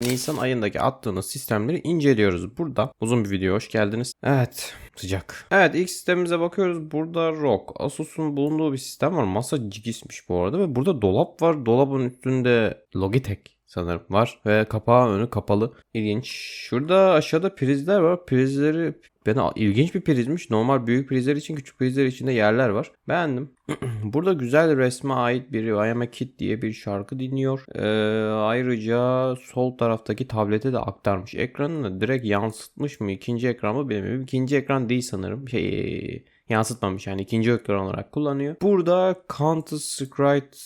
Nisan ayındaki attığınız sistemleri inceliyoruz. Burada uzun bir video hoş geldiniz. Evet sıcak. Evet ilk sistemimize bakıyoruz. Burada ROG. Asus'un bulunduğu bir sistem var. Masa cigismiş bu arada ve burada dolap var. Dolabın üstünde Logitech sanırım var ve kapağı önü kapalı. İlginç. Şurada aşağıda prizler var. Prizleri bana ilginç bir prizmiş. Normal büyük prizler için küçük prizler için de yerler var. Beğendim. Burada güzel resme ait bir I Am A Kid diye bir şarkı dinliyor. Ee, ayrıca sol taraftaki tablete de aktarmış. Ekranını direkt yansıtmış mı? İkinci ekran mı bilmiyorum. İkinci ekran değil sanırım. Şey, yansıtmamış yani ikinci ekran olarak kullanıyor. Burada Counter Strike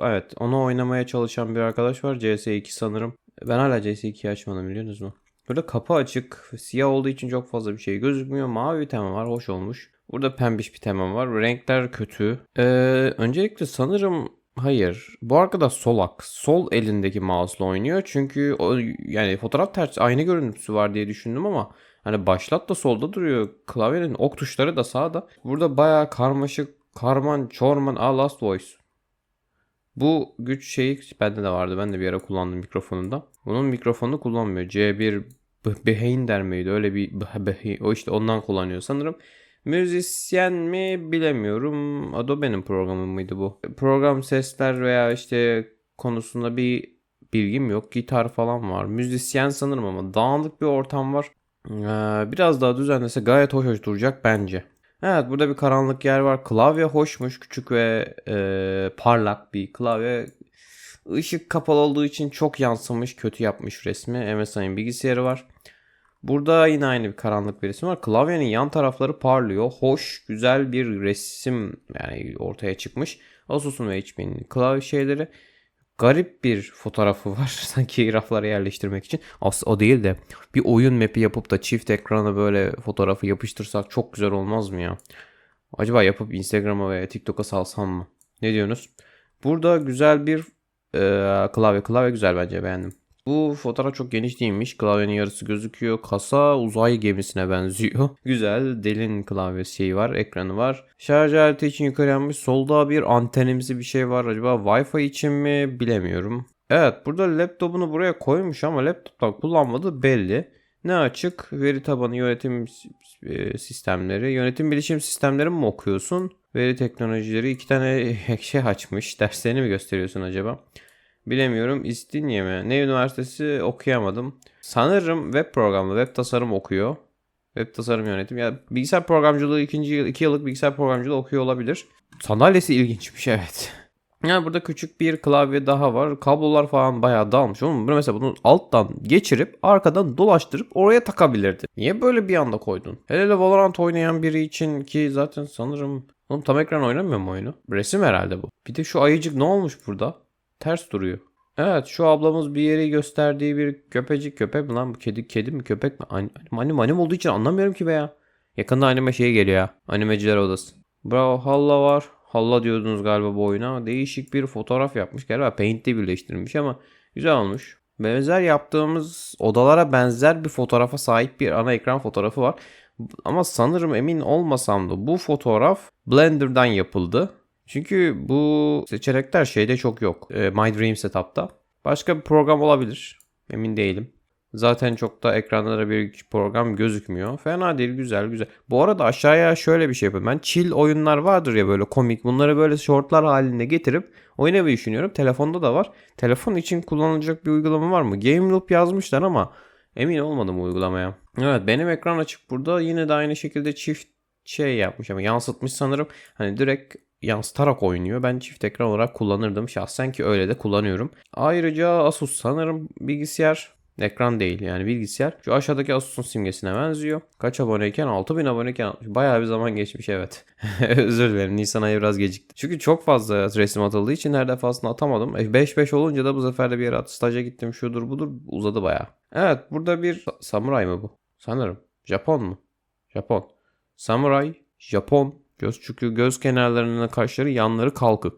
evet onu oynamaya çalışan bir arkadaş var. CS2 sanırım. Ben hala CS2'yi açmadım biliyorsunuz mu? Burada kapı açık. Siyah olduğu için çok fazla bir şey gözükmüyor. Mavi bir tema var. Hoş olmuş. Burada pembiş bir tema var. Renkler kötü. Ee, öncelikle sanırım hayır. Bu arkadaş solak. Sol elindeki mouse'la oynuyor. Çünkü o yani fotoğraf ters aynı görüntüsü var diye düşündüm ama hani başlat da solda duruyor. Klavyenin ok tuşları da sağda. Burada bayağı karmaşık karman çorman a last voice. Bu güç şeyi bende de vardı. Ben de bir ara kullandım mikrofonunda. Bunun mikrofonu kullanmıyor. C1 Behain der miydi? Öyle bir. O işte ondan kullanıyor sanırım. Müzisyen mi bilemiyorum. Adobe'nin programı mıydı bu? Program sesler veya işte konusunda bir bilgim yok. Gitar falan var. Müzisyen sanırım ama dağınık bir ortam var. Ee, biraz daha düzenlese gayet hoş hoş duracak bence. Evet burada bir karanlık yer var. Klavye hoşmuş. Küçük ve e, parlak bir klavye. Işık kapalı olduğu için çok yansımış. Kötü yapmış resmi. MSI'nin bilgisayarı var. Burada yine aynı bir karanlık bir resim var. Klavyenin yan tarafları parlıyor. Hoş, güzel bir resim yani ortaya çıkmış. Asus'un ve HP'nin klavye şeyleri. Garip bir fotoğrafı var. Sanki raflara yerleştirmek için. Aslında o değil de bir oyun map'i yapıp da çift ekrana böyle fotoğrafı yapıştırsak çok güzel olmaz mı ya? Acaba yapıp Instagram'a veya TikTok'a salsam mı? Ne diyorsunuz? Burada güzel bir e, klavye. Klavye güzel bence beğendim. Bu fotoğraf çok geniş değilmiş. Klavyenin yarısı gözüküyor. Kasa uzay gemisine benziyor. Güzel delin klavye şeyi var. Ekranı var. Şarj aleti için yukarı yanmış. Solda bir antenimsi bir şey var. Acaba Wi-Fi için mi bilemiyorum. Evet burada laptopunu buraya koymuş ama laptoptan kullanmadığı belli. Ne açık? Veri tabanı yönetim e, sistemleri. Yönetim bilişim sistemleri mi okuyorsun? Veri teknolojileri iki tane şey açmış. Derslerini mi gösteriyorsun acaba? Bilemiyorum. İstinye mi? Ne üniversitesi okuyamadım. Sanırım web programı, web tasarım okuyor. Web tasarım yönetim. Ya bilgisayar programcılığı ikinci yıl, iki yıllık bilgisayar programcılığı okuyor olabilir. Sandalyesi ilginçmiş evet. Yani burada küçük bir klavye daha var. Kablolar falan bayağı dağılmış. Oğlum mesela bunu alttan geçirip arkadan dolaştırıp oraya takabilirdi. Niye böyle bir anda koydun? Hele hele Valorant oynayan biri için ki zaten sanırım Oğlum tam ekran oynamıyor mu oyunu? Resim herhalde bu. Bir de şu ayıcık ne olmuş burada? Ters duruyor. Evet şu ablamız bir yeri gösterdiği bir köpecik köpek mi lan bu kedi kedi mi köpek mi? Anim, anim, anim olduğu için anlamıyorum ki be ya. Yakında anime şey geliyor ya. Animeciler odası. Bravo Halla var. Halla diyordunuz galiba bu oyuna. Değişik bir fotoğraf yapmış. Galiba Paint'le birleştirilmiş ama güzel olmuş. Benzer yaptığımız odalara benzer bir fotoğrafa sahip bir ana ekran fotoğrafı var. Ama sanırım emin olmasam da bu fotoğraf Blender'dan yapıldı. Çünkü bu seçenekler şeyde çok yok. E, My Dream Setup'ta. Başka bir program olabilir. Emin değilim. Zaten çok da ekranlara bir program gözükmüyor. Fena değil güzel güzel. Bu arada aşağıya şöyle bir şey yapıyorum. Ben chill oyunlar vardır ya böyle komik. Bunları böyle shortlar halinde getirip oynamayı düşünüyorum. Telefonda da var. Telefon için kullanılacak bir uygulama var mı? Game Loop yazmışlar ama emin olmadım uygulamaya. Evet benim ekran açık burada. Yine de aynı şekilde çift şey yapmış ama yansıtmış sanırım. Hani direkt yansıtarak oynuyor. Ben çift ekran olarak kullanırdım şahsen ki öyle de kullanıyorum. Ayrıca Asus sanırım bilgisayar Ekran değil yani bilgisayar. Şu aşağıdaki Asus'un simgesine benziyor. Kaç aboneyken? 6000 aboneyken atmış. Bayağı bir zaman geçmiş evet. Özür dilerim Nisan ayı biraz gecikti. Çünkü çok fazla resim atıldığı için her defasında atamadım. 5-5 olunca da bu sefer de bir yere at. Staja gittim şudur budur uzadı bayağı. Evet burada bir samuray mı bu? Sanırım. Japon mu? Japon. Samuray, Japon. Göz çünkü göz kenarlarının kaşları yanları kalkık.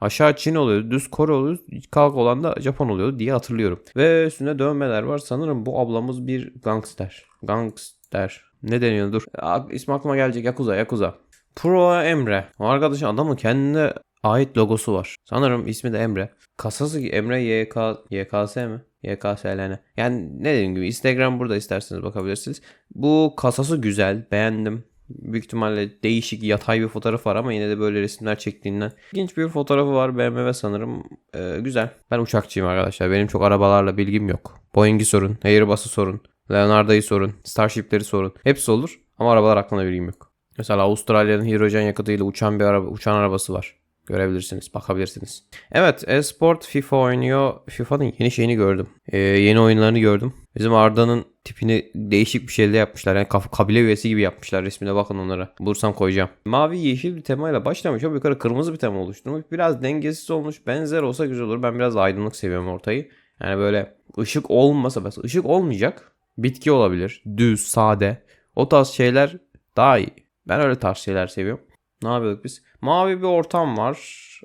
Aşağı Çin oluyor, düz Kore oluyor, kalk olan da Japon oluyor diye hatırlıyorum. Ve üstünde dövmeler var. Sanırım bu ablamız bir gangster. Gangster. Ne deniyor dur. İsmi aklıma gelecek Yakuza, Yakuza. Pro Emre. O arkadaşın adamı kendine ait logosu var. Sanırım ismi de Emre. Kasası Emre YK, YKS mi? YKSLN. Yani ne dediğim gibi Instagram burada isterseniz bakabilirsiniz. Bu kasası güzel. Beğendim. Büyük ihtimalle değişik yatay bir fotoğraf var ama yine de böyle resimler çektiğinden. İlginç bir fotoğrafı var BMW sanırım. Ee, güzel. Ben uçakçıyım arkadaşlar. Benim çok arabalarla bilgim yok. Boeing'i sorun. Airbus'u sorun. Leonardo'yu sorun. Starship'leri sorun. Hepsi olur. Ama arabalar hakkında bilgim yok. Mesela Avustralya'nın hidrojen yakıtıyla uçan bir araba, uçan arabası var. Görebilirsiniz, bakabilirsiniz. Evet, Esport FIFA oynuyor. FIFA'nın yeni şeyini gördüm. Ee, yeni oyunlarını gördüm. Bizim Arda'nın tipini değişik bir şeyle yapmışlar. Yani kabile üyesi gibi yapmışlar resmine bakın onlara. Bulursam koyacağım. Mavi yeşil bir temayla başlamış. O yukarı kırmızı bir tema oluşturmuş. Biraz dengesiz olmuş. Benzer olsa güzel olur. Ben biraz aydınlık seviyorum ortayı. Yani böyle ışık olmasa mesela ışık olmayacak. Bitki olabilir. Düz, sade. O tarz şeyler daha iyi. Ben öyle tarz şeyler seviyorum. Ne yapıyorduk biz? Mavi bir ortam var.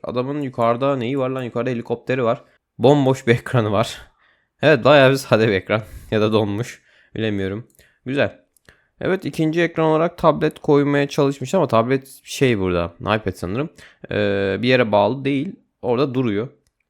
Adamın yukarıda neyi var lan? Yukarıda helikopteri var. Bomboş bir ekranı var. Evet bayağı bir sade bir ekran. ya da donmuş. Bilemiyorum. Güzel. Evet ikinci ekran olarak tablet koymaya çalışmış ama tablet şey burada. iPad sanırım. Ee, bir yere bağlı değil. Orada duruyor.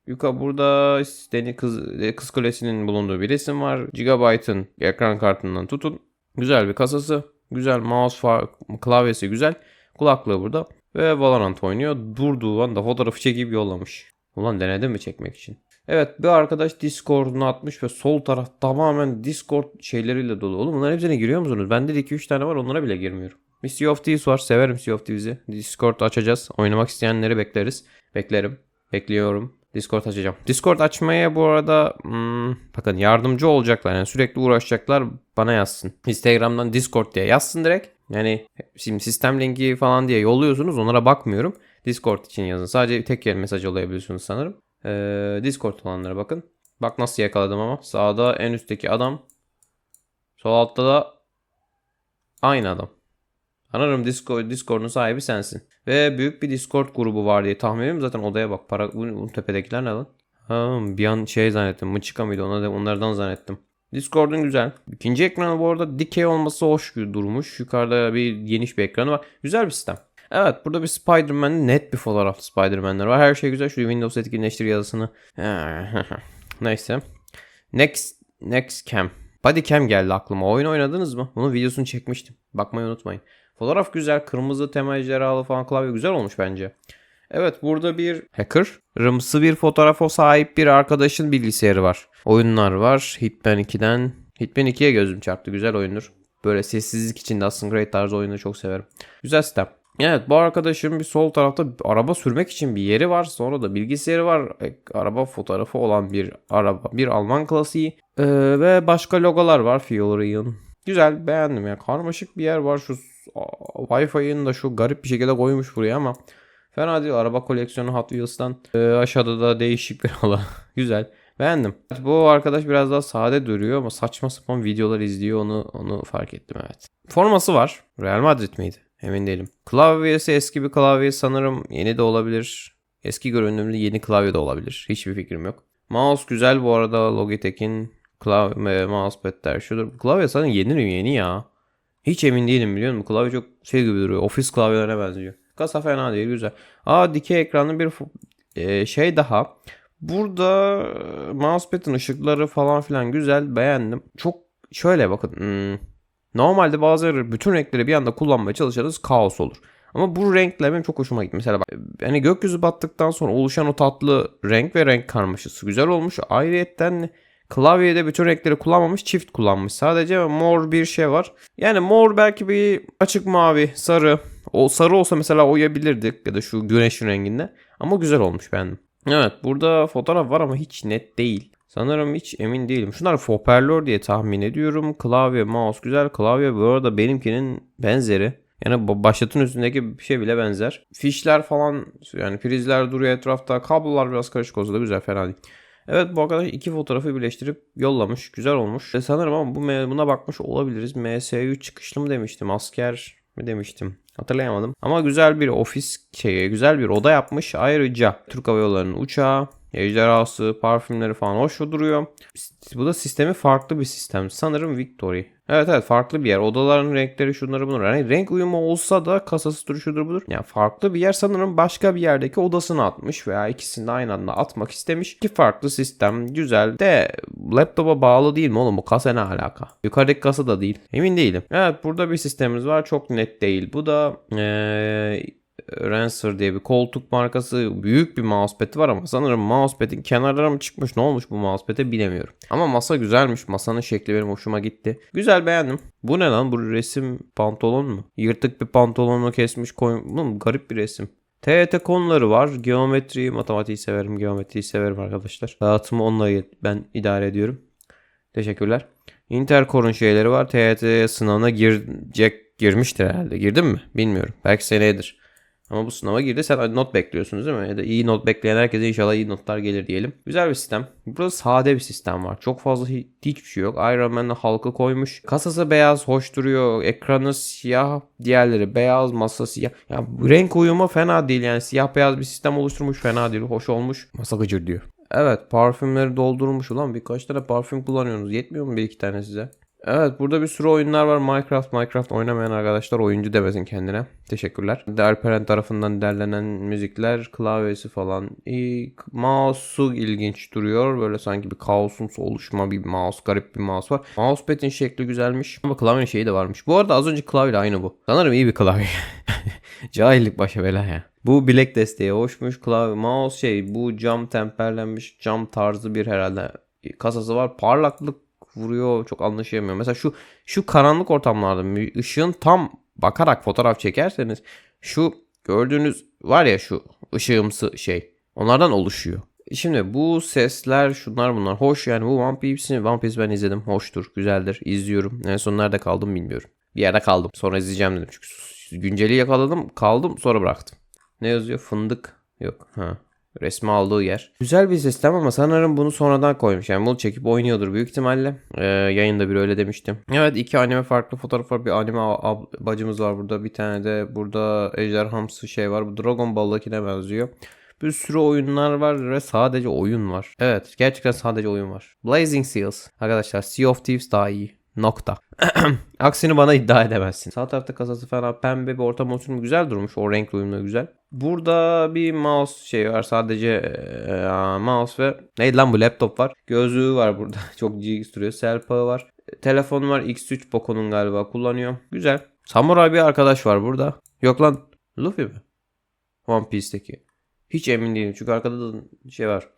Yukarı burada Deni kız, kız kulesinin bulunduğu bir resim var. Gigabyte'ın ekran kartından tutun. Güzel bir kasası. Güzel mouse far, klavyesi güzel. Kulaklığı burada. Ve Valorant oynuyor. Durduğu anda fotoğrafı çekip yollamış. Ulan denedim mi çekmek için? Evet bir arkadaş Discord'unu atmış ve sol taraf tamamen Discord şeyleriyle dolu. Oğlum bunların hepsine giriyor musunuz? Bende de 2-3 tane var onlara bile girmiyorum. Bir Sea of Thieves var. Severim Sea of Thieves'i. Discord açacağız. Oynamak isteyenleri bekleriz. Beklerim. Bekliyorum. Discord açacağım. Discord açmaya bu arada hmm, bakın yardımcı olacaklar. Yani sürekli uğraşacaklar bana yazsın. Instagram'dan Discord diye yazsın direkt. Yani şimdi sistem linki falan diye yolluyorsunuz onlara bakmıyorum. Discord için yazın. Sadece tek yer mesaj alabiliyorsunuz sanırım. Ee, Discord olanlara bakın. Bak nasıl yakaladım ama. Sağda en üstteki adam. Sol altta da aynı adam. Sanırım Discord, Discord'un sahibi sensin. Ve büyük bir Discord grubu var diye tahmin ediyorum. Zaten odaya bak. Para, bu, bu tepedekiler ne lan? Ha, bir an şey zannettim. Mıçıka mıydı? Ona da, onlardan zannettim. Discord'un güzel. İkinci ekranı bu arada dikey olması hoş durmuş. Yukarıda bir geniş bir ekranı var. Güzel bir sistem. Evet burada bir Spider-Man net bir fotoğraflı Spider-Man'ler var. Her şey güzel. Şu Windows etkinleştir yazısını. Neyse. Next Next Cam. Body Cam geldi aklıma. Oyun oynadınız mı? Bunun videosunu çekmiştim. Bakmayı unutmayın. Fotoğraf güzel. Kırmızı tema ejderhalı falan klavye güzel olmuş bence. Evet burada bir hacker. Rımsı bir fotoğrafa sahip bir arkadaşın bilgisayarı var. Oyunlar var. Hitman 2'den. Hitman 2'ye gözüm çarptı. Güzel oyundur. Böyle sessizlik içinde Assassin's Creed tarzı oyunu çok severim. Güzel sistem. Evet bu arkadaşım bir sol tarafta araba sürmek için bir yeri var. Sonra da bilgisayarı var. E, araba fotoğrafı olan bir araba. Bir Alman klasiği. Ee, ve başka logolar var. Fiorian. Güzel beğendim ya. Karmaşık bir yer var. Şu Wi-Fi'nin da şu garip bir şekilde koymuş buraya ama fena değil. Araba koleksiyonu Hot Wheels'tan. Ee, aşağıda da değişik bir alan. Güzel. Beğendim. Bu arkadaş biraz daha sade duruyor ama saçma sapan videolar izliyor onu onu fark ettim evet. Forması var. Real Madrid miydi? Emin değilim. Klavyesi eski bir klavye sanırım yeni de olabilir. Eski görünümlü yeni klavye de olabilir. Hiçbir fikrim yok. Mouse güzel bu arada Logitech'in klavye mousepad'ler şudur. Klavye sanırım yeni mi yeni ya. Hiç emin değilim biliyor musun? Klavye çok şey gibi duruyor. Ofis klavyelerine benziyor. Kasa fena değil güzel. Aa dikey ekranlı bir e, şey daha. Burada mousepad'in ışıkları falan filan güzel beğendim. Çok şöyle bakın. Hmm, normalde bazı bütün renkleri bir anda kullanmaya çalışırız kaos olur. Ama bu renkler benim çok hoşuma gitti. Mesela bak hani gökyüzü battıktan sonra oluşan o tatlı renk ve renk karmaşası güzel olmuş. Ayrıyetten klavyede bütün renkleri kullanmamış çift kullanmış. Sadece mor bir şey var. Yani mor belki bir açık mavi, sarı. O sarı olsa mesela oyabilirdik ya da şu güneşin renginde. Ama güzel olmuş beğendim. Evet burada fotoğraf var ama hiç net değil. Sanırım hiç emin değilim. Şunlar hoparlör diye tahmin ediyorum. Klavye, mouse güzel. Klavye bu arada benimkinin benzeri. Yani başlatın üstündeki bir şey bile benzer. Fişler falan yani prizler duruyor etrafta. Kablolar biraz karışık olsa da güzel fena değil. Evet bu arkadaş iki fotoğrafı birleştirip yollamış. Güzel olmuş. E, sanırım ama bu buna bakmış olabiliriz. MS3 çıkışlı mı demiştim. Asker mi demiştim. Hatırlayamadım. Ama güzel bir ofis şeyi, güzel bir oda yapmış. Ayrıca Türk Hava Yolları'nın uçağı Ejderhası, parfümleri falan hoş duruyor. Bu da sistemi farklı bir sistem. Sanırım Victory. Evet evet farklı bir yer. Odaların renkleri şunları bunlar. Yani renk uyumu olsa da kasası duruşudur budur. Yani farklı bir yer sanırım başka bir yerdeki odasını atmış veya ikisini aynı anda atmak istemiş. İki farklı sistem güzel de laptopa bağlı değil mi oğlum bu kasa ne alaka? Yukarıdaki kasa da değil. Emin değilim. Evet burada bir sistemimiz var çok net değil. Bu da ee, Rancer diye bir koltuk markası büyük bir mousepad'i var ama sanırım mousepad'in kenarları mı çıkmış ne olmuş bu mousepad'e bilemiyorum. Ama masa güzelmiş. Masanın şekli benim hoşuma gitti. Güzel beğendim. Bu ne lan bu resim pantolon mu? Yırtık bir pantolonu kesmiş koymuş. Garip bir resim. TET konuları var. Geometri, matematiği severim. Geometriyi severim arkadaşlar. Dağıtımı onunla ben idare ediyorum. Teşekkürler. Intercore'un şeyleri var. TET sınavına girecek girmiştir herhalde. Girdin mi? Bilmiyorum. Belki seneyedir. Ama bu sınava girdi sen not bekliyorsunuz değil mi? Ya da iyi not bekleyen herkese inşallah iyi notlar gelir diyelim. Güzel bir sistem. Burada sade bir sistem var. Çok fazla hiç, hiçbir şey yok. Iron Man'le halka koymuş. Kasası beyaz hoş duruyor. Ekranı siyah. Diğerleri beyaz. Masa siyah. Ya renk uyumu fena değil. Yani siyah beyaz bir sistem oluşturmuş. Fena değil. Hoş olmuş. Masa gıcır diyor. Evet parfümleri doldurmuş ulan birkaç tane parfüm kullanıyorsunuz. Yetmiyor mu bir iki tane size? Evet burada bir sürü oyunlar var. Minecraft, Minecraft oynamayan arkadaşlar oyuncu demesin kendine. Teşekkürler. Alperen tarafından derlenen müzikler, klavyesi falan. İyi, mouse'u ilginç duruyor. Böyle sanki bir kaosumsu oluşma bir mouse, garip bir mouse var. Mousepad'in şekli güzelmiş. Ama klavyenin şeyi de varmış. Bu arada az önce klavye aynı bu. Sanırım iyi bir klavye. Cahillik başa bela ya. Bu bilek desteği hoşmuş. Klavye, mouse şey bu cam temperlenmiş cam tarzı bir herhalde kasası var. Parlaklık vuruyor çok anlaşılmıyor. Mesela şu şu karanlık ortamlarda ışığın tam bakarak fotoğraf çekerseniz şu gördüğünüz var ya şu ışığımsı şey onlardan oluşuyor. Şimdi bu sesler şunlar bunlar hoş yani bu One Piece'i One Piece ben izledim hoştur güzeldir izliyorum. En son nerede kaldım bilmiyorum. Bir yerde kaldım sonra izleyeceğim dedim çünkü günceli yakaladım kaldım sonra bıraktım. Ne yazıyor fındık yok ha Resmi aldığı yer. Güzel bir sistem ama sanırım bunu sonradan koymuş. Yani bunu çekip oynuyordur büyük ihtimalle. Ee, yayında bir öyle demiştim. Evet iki anime farklı fotoğraf var. Bir anime bacımız var burada. Bir tane de burada ejderhamsı şey var. Bu Dragon Ball'dakine benziyor. Bir sürü oyunlar var ve sadece oyun var. Evet gerçekten sadece oyun var. Blazing Seals. Arkadaşlar Sea of Thieves daha iyi. Nokta. Aksini bana iddia edemezsin. Sağ tarafta kasası falan pembe bir ortam olsun güzel durmuş. O renk uyumlu güzel. Burada bir mouse şey var. Sadece e, mouse ve neydi lan bu laptop var. Gözlüğü var burada. Çok GX duruyor. Selpağı var. Telefon var. X3 Poco'nun galiba kullanıyor. Güzel. Samuray bir arkadaş var burada. Yok lan Luffy mi? One Piece'teki. Hiç emin değilim çünkü arkada da şey var.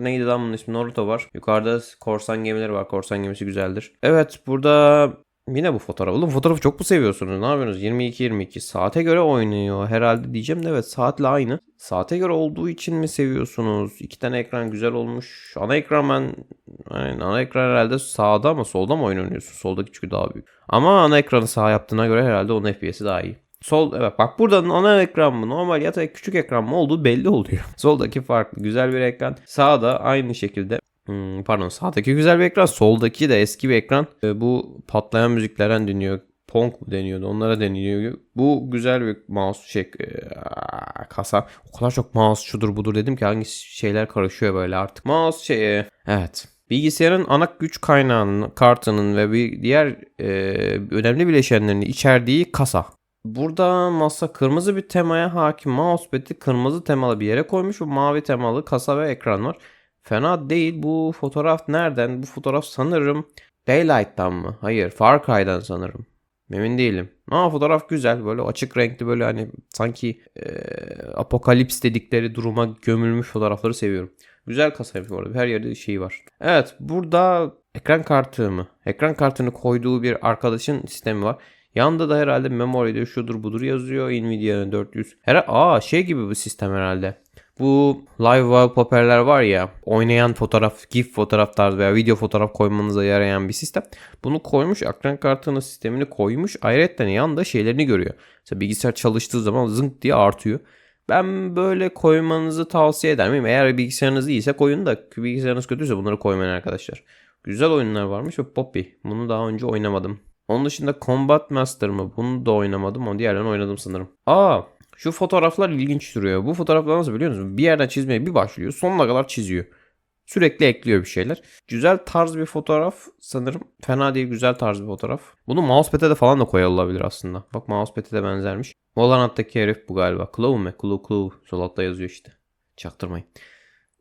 Neydi lan bunun ismi? Naruto var. Yukarıda korsan gemileri var. Korsan gemisi güzeldir. Evet burada Yine bu fotoğraf. Oğlum fotoğrafı çok mu seviyorsunuz? Ne yapıyorsunuz? 22-22. Saate göre oynuyor herhalde diyeceğim de evet saatle aynı. Saate göre olduğu için mi seviyorsunuz? İki tane ekran güzel olmuş. Ana ekran ben yani ana ekran herhalde sağda ama solda mı oynanıyorsun? Soldaki çünkü daha büyük. Ama ana ekranı sağ yaptığına göre herhalde onun FPS'i daha iyi. Sol evet bak burada ana ekran mı normal ya da küçük ekran mı olduğu belli oluyor. Soldaki farklı güzel bir ekran. Sağda aynı şekilde Hmm, pardon sağdaki güzel bir ekran. Soldaki de eski bir ekran. E, bu patlayan müziklerden dinliyor. Pong mu deniyordu onlara deniliyor. Bu güzel bir mouse şey e, kasa. O kadar çok mouse şudur budur dedim ki hangi şeyler karışıyor böyle artık. Mouse şey evet. Bilgisayarın ana güç kaynağının, kartının ve bir diğer e, önemli bileşenlerini içerdiği kasa. Burada masa kırmızı bir temaya hakim mousepad'i kırmızı temalı bir yere koymuş. Bu mavi temalı kasa ve ekran var. Fena değil. Bu fotoğraf nereden? Bu fotoğraf sanırım Daylight'tan mı? Hayır. Far Cry'dan sanırım. Emin değilim. Ama fotoğraf güzel. Böyle açık renkli böyle hani sanki e, apokalips dedikleri duruma gömülmüş fotoğrafları seviyorum. Güzel kasaymış orada. Her yerde şey var. Evet burada ekran kartı mı? Ekran kartını koyduğu bir arkadaşın sistemi var. Yanında da herhalde memory'de şudur budur yazıyor. Nvidia'nın 400. Her aa şey gibi bir sistem herhalde. Bu live wallpaper'ler var ya oynayan fotoğraf, GIF fotoğraf tarzı veya video fotoğraf koymanıza yarayan bir sistem. Bunu koymuş ekran kartının sistemini koymuş. Ayrıca yanında şeylerini görüyor. Mesela bilgisayar çalıştığı zaman zınk diye artıyor. Ben böyle koymanızı tavsiye ederim. Eğer bilgisayarınız iyiyse koyun da bilgisayarınız kötüyse bunları koymayın arkadaşlar. Güzel oyunlar varmış ve Poppy. Bunu daha önce oynamadım. Onun dışında Combat Master mı? Bunu da oynamadım. Onu diğerlerini oynadım sanırım. Aa Şu fotoğraflar ilginç duruyor. Bu fotoğraflar nasıl biliyor musunuz? Bir yerden çizmeye bir başlıyor. Sonuna kadar çiziyor. Sürekli ekliyor bir şeyler. Güzel tarz bir fotoğraf sanırım. Fena değil güzel tarz bir fotoğraf. Bunu mousepad'e de falan da koyulabilir aslında. Bak mousepad'e de benzermiş. Valorant'taki herif bu galiba. Claw mu? Claw Claw. Sol altta yazıyor işte. Çaktırmayın.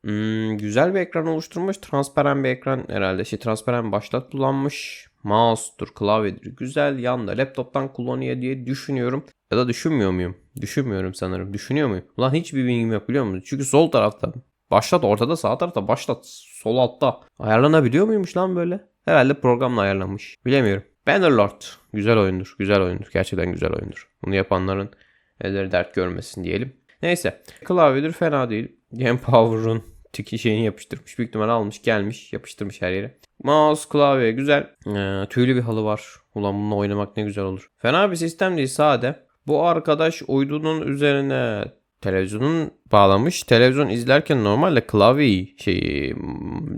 Hmm, güzel bir ekran oluşturmuş. Transparan bir ekran herhalde. Şey transparan başlat kullanmış. Mouse'dur, klavyedir. Güzel yanda laptoptan kullanıyor diye düşünüyorum. Ya da düşünmüyor muyum? Düşünmüyorum sanırım. Düşünüyor muyum? Ulan hiçbir bilgim yok biliyor musun? Çünkü sol tarafta başlat ortada sağ tarafta başlat sol altta. Ayarlanabiliyor muymuş lan böyle? Herhalde programla ayarlanmış. Bilemiyorum. Bannerlord. Güzel oyundur. Güzel oyundur. Gerçekten güzel oyundur. Bunu yapanların elleri dert görmesin diyelim. Neyse. Klavyedir fena değil. Game Power'un tiki şeyini yapıştırmış. Büyük ihtimal almış gelmiş yapıştırmış her yere. Mouse klavye güzel. Ee, tüylü bir halı var. Ulan bununla oynamak ne güzel olur. Fena bir sistem değil sade. Bu arkadaş uydunun üzerine televizyonun bağlamış. Televizyon izlerken normalde klavyeyi şey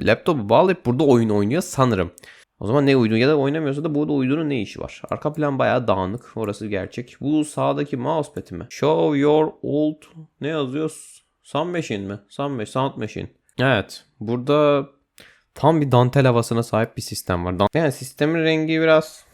laptopu bağlayıp burada oyun oynuyor sanırım. O zaman ne uydu ya da oynamıyorsa da burada uydunun ne işi var? Arka plan bayağı dağınık. Orası gerçek. Bu sağdaki mousepad'i mi? Show your old ne yazıyor? Sound Machine mi? Sound, Machine, Sound Machine. Evet. Burada tam bir dantel havasına sahip bir sistem var. Yani sistemin rengi biraz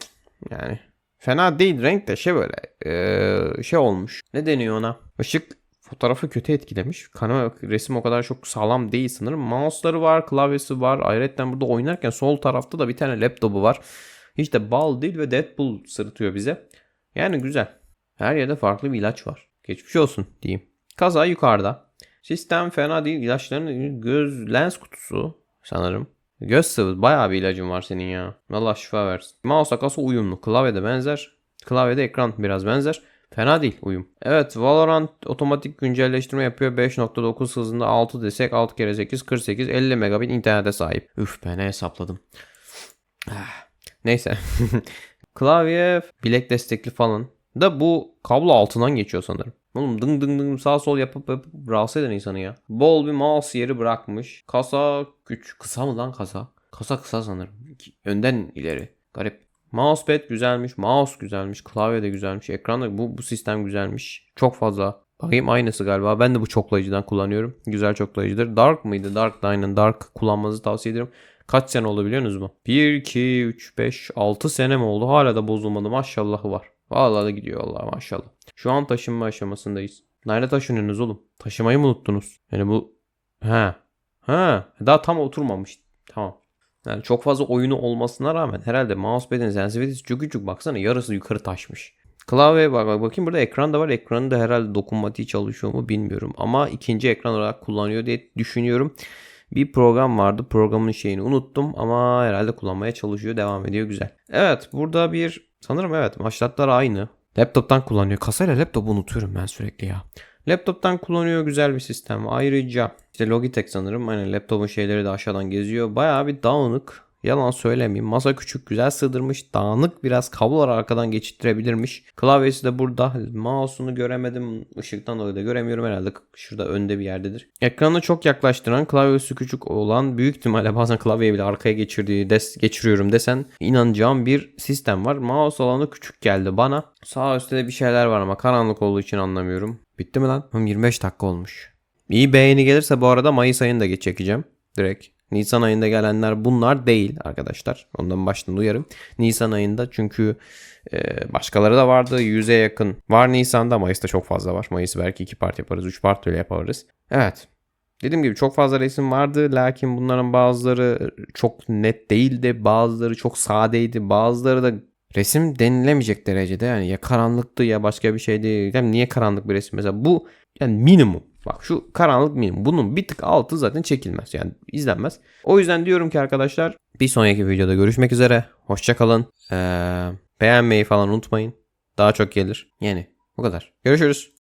yani fena değil. Renk de şey böyle ee, şey olmuş. Ne deniyor ona? Işık fotoğrafı kötü etkilemiş. Kanama resim o kadar çok sağlam değil sanırım. Mouse'ları var, klavyesi var. Ayrıca burada oynarken sol tarafta da bir tane laptopu var. Hiç de bal değil ve Deadpool sırıtıyor bize. Yani güzel. Her yerde farklı bir ilaç var. Geçmiş olsun diyeyim. Kaza yukarıda. Sistem fena değil. İlaçların göz lens kutusu sanırım. Göz sıvı bayağı bir ilacın var senin ya. Allah şifa versin. Mouse akası uyumlu. Klavyede benzer. Klavyede ekran biraz benzer. Fena değil uyum. Evet Valorant otomatik güncelleştirme yapıyor. 5.9 hızında 6 desek 6 kere 8 48 50 megabit internete sahip. Üf ben hesapladım. Ah, Neyse. Klavye bilek destekli falan. Da bu kablo altından geçiyor sanırım. Oğlum dıng dıng dıng sağ sol yapıp, yapıp rahatsız eden insanı ya. Bol bir mouse yeri bırakmış. Kasa küçük. Kısa mı lan kasa? Kasa kısa sanırım. Önden ileri. Garip. Mousepad güzelmiş. Mouse güzelmiş. Klavye de güzelmiş. Ekran da bu, bu sistem güzelmiş. Çok fazla. Bakayım aynısı galiba. Ben de bu çoklayıcıdan kullanıyorum. Güzel çoklayıcıdır. Dark mıydı? Dark da aynen. Dark kullanmanızı tavsiye ederim. Kaç sene oldu biliyor musunuz mu? 1, 2, 3, 5, 6 sene mi oldu? Hala da bozulmadı. Maşallahı var. Vallahi da gidiyor Allah maşallah. Şu an taşınma aşamasındayız. Nerede taşınıyorsunuz oğlum? Taşımayı mı unuttunuz? Yani bu... Ha. Ha. Daha tam oturmamış. Tamam. Yani çok fazla oyunu olmasına rağmen herhalde mousepad'in sensitivitesi çok küçük baksana yarısı yukarı taşmış. Klavye bak, bak bakayım burada ekran da var. Ekranı da herhalde dokunmatiği çalışıyor mu bilmiyorum. Ama ikinci ekran olarak kullanıyor diye düşünüyorum. Bir program vardı. Programın şeyini unuttum ama herhalde kullanmaya çalışıyor. Devam ediyor güzel. Evet burada bir sanırım evet maçlatlar aynı. Laptop'tan kullanıyor. Kasayla laptopu unutuyorum ben sürekli ya. Laptop'tan kullanıyor güzel bir sistem. Ayrıca işte Logitech sanırım. Hani laptopun şeyleri de aşağıdan geziyor. Bayağı bir dağınık. Yalan söylemeyeyim. Masa küçük güzel sığdırmış. Dağınık biraz kablolar arkadan geçittirebilirmiş. Klavyesi de burada. Mouse'unu göremedim. Işıktan dolayı da göremiyorum herhalde. Şurada önde bir yerdedir. Ekranı çok yaklaştıran klavyesi küçük olan büyük ihtimalle bazen klavyeyi bile arkaya geçirdiği des geçiriyorum desen inanacağım bir sistem var. Mouse alanı küçük geldi bana. Sağ üstte de bir şeyler var ama karanlık olduğu için anlamıyorum. Bitti mi lan? Hım, 25 dakika olmuş. İyi beğeni gelirse bu arada Mayıs ayında geç çekeceğim. Direkt. Nisan ayında gelenler bunlar değil arkadaşlar. Ondan baştan uyarım. Nisan ayında çünkü e, başkaları da vardı. 100'e yakın var Nisan'da. Mayıs'ta çok fazla var. Mayıs belki 2 part yaparız. 3 part öyle yaparız. Evet. Dediğim gibi çok fazla resim vardı. Lakin bunların bazıları çok net değildi. Bazıları çok sadeydi. Bazıları da resim denilemeyecek derecede. Yani ya karanlıktı ya başka bir şeydi. Yani niye karanlık bir resim? Mesela bu yani minimum. Bak şu karanlık minimum. Bunun bir tık altı zaten çekilmez. Yani izlenmez. O yüzden diyorum ki arkadaşlar bir sonraki videoda görüşmek üzere. Hoşçakalın. Ee, beğenmeyi falan unutmayın. Daha çok gelir. Yani bu kadar. Görüşürüz.